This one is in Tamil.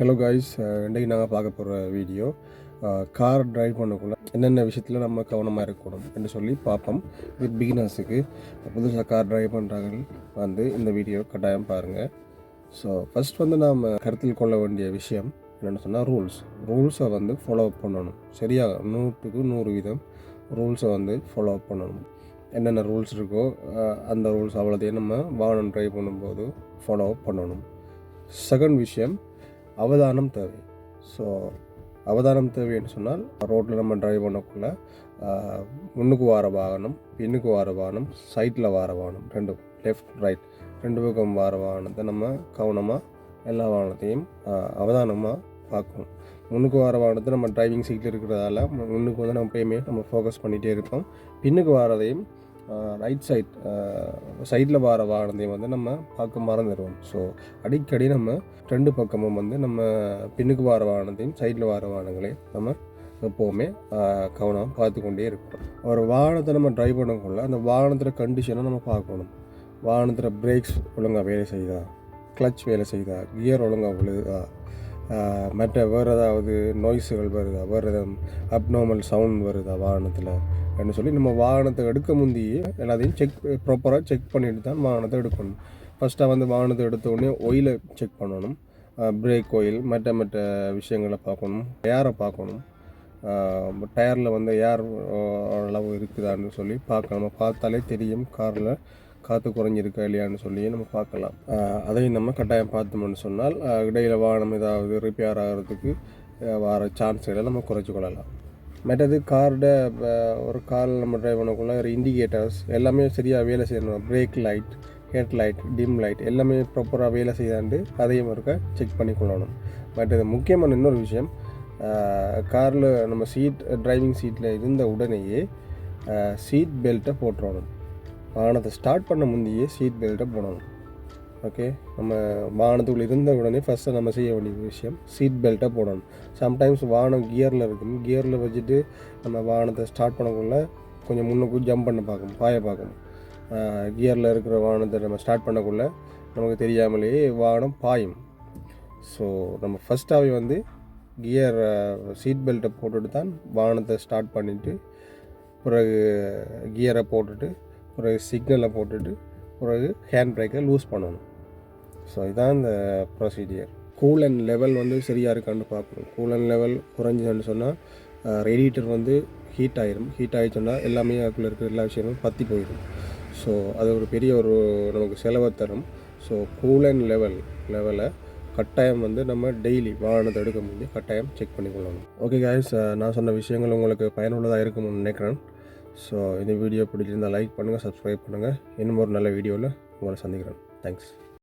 ஹலோ காய்ஸ் இன்றைக்கு நாங்கள் பார்க்க போகிற வீடியோ கார் ட்ரைவ் பண்ணக்குள்ள என்னென்ன விஷயத்தில் நம்ம கவனமாக இருக்கணும் என்று சொல்லி பார்ப்போம். இது பிகினர்ஸுக்கு புதுசாக கார் ட்ரைவ் பண்ணுறாங்க வந்து இந்த வீடியோ கட்டாயம் பாருங்கள் ஸோ ஃபஸ்ட் வந்து நாம் கருத்தில் கொள்ள வேண்டிய விஷயம் என்னென்னு சொன்னால் ரூல்ஸ் ரூல்ஸை வந்து ஃபாலோ பண்ணணும். சரியாக நூற்றுக்கு நூறு வீதம் ரூல்ஸை வந்து ஃபாலோ பண்ணணும். என்னென்ன ரூல்ஸ் இருக்கோ அந்த ரூல்ஸ் அவ்வளோதையும் நம்ம வாகனம் ட்ரைவ் பண்ணும்போது ஃபாலோ பண்ணணும். செகண்ட் விஷயம் அவதானம் தேவை. ஸோ அவதானம் தேவைன்னு சொன்னால் ரோட்டில் நம்ம டிரைவ் பண்ணக்குள்ள முன்னுக்கு வார வாகனம் பின்னுக்கு வார வாகனம் சைட்டில் வார வாகனம் ரெண்டும் லெஃப்ட் ரைட் ரெண்டு பக்கம் வார வாகனத்தை நம்ம கவனமாக எல்லா வாகனத்தையும் அவதானமாக பார்க்கணும். முன்னுக்கு வார வாகனத்தை நம்ம டிரைவிங் சீட்டில் இருக்கிறதால முன்னுக்கு வந்து நம்ம எப்பயுமே நம்ம ஃபோக்கஸ் பண்ணிகிட்டே இருப்போம். பின்னுக்கு வாரதையும் ரைட் சைட் சைடில் வார வாகனத்தையும் வந்து நம்ம பார்க்க மறந்துடுவோம் ஸோ அடிக்கடி நம்ம ரெண்டு பக்கமும் வந்து நம்ம பின்னுக்கு வார வாகனத்தையும் சைடில் வார வாகனங்களையும் நம்ம எப்போவுமே கவனம் பார்த்து கொண்டே இருக்கணும். ஒரு வாகனத்தை நம்ம ட்ரைவ் பண்ணக்குள்ள அந்த வாகனத்தில் கண்டிஷனை நம்ம பார்க்கணும். வாகனத்தில் பிரேக்ஸ் ஒழுங்காக வேலை செய்யுதா? கிளச் வேலை செய்யுதா? கியர் ஒழுங்காக விழுதா மற்ற வேறு ஏதாவது நாய்ஸுகள் வருதா? வேறு ஏதாவது அப்நார்மல் சவுண்ட் வருதா வாகனத்தில்? அப்படின்னு சொல்லி நம்ம வாகனத்தை எடுக்க முந்தையே எல்லாத்தையும் செக் ப்ராப்பராக செக் பண்ணிட்டு தான் வாகனத்தை எடுக்கணும். ஃபஸ்ட்டாக வந்து வாகனத்தை எடுத்த உடனே ஒயிலை செக் பண்ணணும். பிரேக் ஆயில் மற்ற மற்ற விஷயங்களை பார்க்கணும். ஏரை பார்க்கணும். டயரில் வந்து ஏர் அளவு இருக்குதான்னு சொல்லி பார்க்க நம்ம பார்த்தாலே தெரியும் காரில் காற்று குறைஞ்சிருக்கா இல்லையான்னு சொல்லி நம்ம பார்க்கலாம். அதையும் நம்ம கட்டாயம் பார்த்தோம்னு சொன்னால் இடையில் வாகனம் ஏதாவது ரிப்பேர் ஆகிறதுக்கு வர சான்ஸ்களை நம்ம குறைச்சி கொள்ளலாம். மற்றது காரோட ஒரு காரில் நம்ம டிரைவ் பண்ணக்குள்ள ஒரு இண்டிகேட்டர்ஸ் எல்லாமே சரியாக வேலை செய்யணும். Brake light head light dim light எல்லாமே ப்ராப்பராக வேலை செய்யாண்டு அதையும் ஒருக்க செக் பண்ணி கொள்ளணும். மற்றது முக்கியமான இன்னொரு விஷயம் காரில் நம்ம சீட் டிரைவிங் சீட்டில் இருந்த உடனேயே சீட் பெல்ட்டை போட்டுறணும். வாகனத்தை ஸ்டார்ட் பண்ண முந்தையே சீட் பெல்ட்டை போடணும். ஓகே நம்ம வாகனத்துக்குள்ள இருந்த உடனே ஃபஸ்ட்டு நம்ம செய்ய வேண்டிய விஷயம் சீட் பெல்ட்டை போடணும். சம்டைம்ஸ் வாகனம் கியரில் இருக்கும். கியரில் வச்சுட்டு நம்ம வாகனத்தை ஸ்டார்ட் பண்ணக்குள்ள கொஞ்சம் முன்னுக்கு ஜம்ப் பண்ண பார்க்கணும் பாய பார்க்கணும். கியரில் இருக்கிற வாகனத்தை நம்ம ஸ்டார்ட் பண்ணக்குள்ளே நமக்கு தெரியாமலேயே வாகனம் பாயும். ஸோ நம்ம ஃபஸ்ட்டாகவே வந்து கியர் சீட் பெல்ட்டை போட்டுட்டு தான் வாகனத்தை ஸ்டார்ட் பண்ணிவிட்டு பிறகு கியரை போட்டுட்டு ஒரு சிக்னலை போட்டுட்டு பிறகு ஹேண்ட் பிரேக்கை லூஸ் பண்ணணும். ஸோ இதுதான் இந்த ப்ரொசீஜர் கூல் அண்ட் லெவல் வந்து சரியாக இருக்கான்னு பார்க்கணும். கூல் அண்ட் லெவல் குறைஞ்சதுன்னு சொன்னால் ரேடியேட்டர் வந்து ஹீட் ஆயிரும். ஹீட் ஆகிடுச்சுன்னா எல்லாமே அதுக்குள்ளே இருக்கிற எல்லா விஷயமும் பற்றி போயிடும் ஸோ அது ஒரு பெரிய ஒரு நமக்கு செலவை தரும். ஸோ கூல் அண்ட் லெவல் லெவலை கட்டாயம் வந்து நம்ம டெய்லி வாகனத்தை எடுக்க முடியும் கட்டாயம் செக் பண்ணிக்கொள்ளணும். ஓகே guys நான் சொன்ன விஷயங்கள் உங்களுக்கு பயனுள்ளதாக இருக்கும்னு நினைக்கிறேன். ஸோ இந்த வீடியோ பிடிச்சிருந்தால் லைக் பண்ணுங்கள் சப்ஸ்கிரைப் பண்ணுங்கள் இன்னும் ஒரு நல்ல வீடியோவில் உங்களை சந்திக்கிறேன். தேங்க்ஸ்